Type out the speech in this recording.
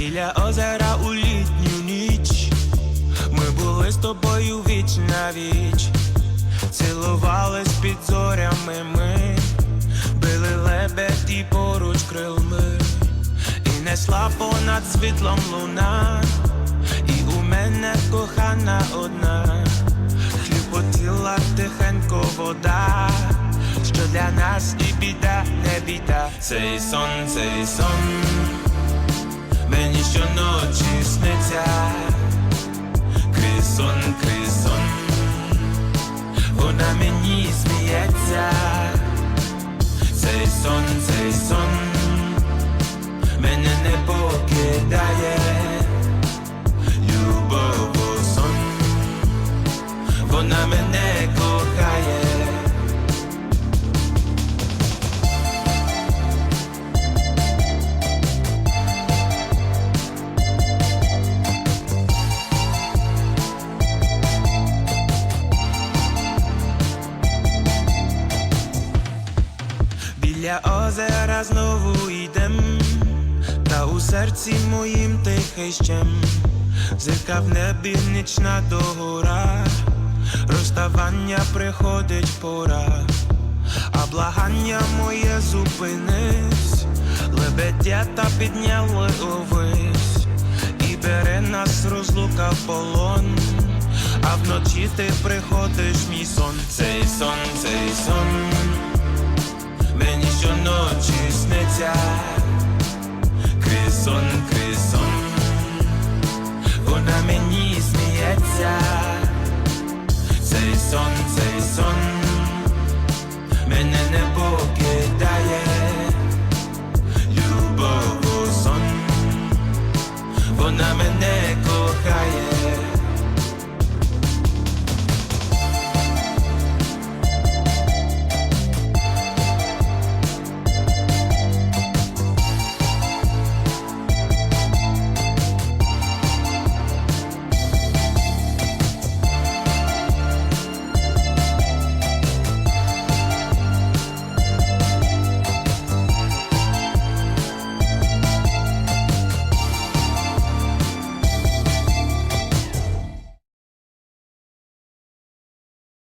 біля озера у літню ніч, ми були з тобою віч на віч, цілувались під зорями ми, били лебеді поруч крилми, і несла понад світлом луна, і у мене кохана одна, хліпотіла тихенько вода. Що для нас і біда, не біда, цей сон, цей сон щоночі сниться. Крісон, крісон, вона мені сміється, цей сон, цей сон, мене не покидає, любов сон, вона мене Біля озера знову йдем, та у серці моїм тихий щем, зирка в небі нічна догора, розставання приходить пора, а благання моє зупинись, лебедята підняли увись, і бере нас розлука в полон. А вночі ти приходиш мій сон, цей сон, цей сон мені щоночі сниться. Сон, крізь вона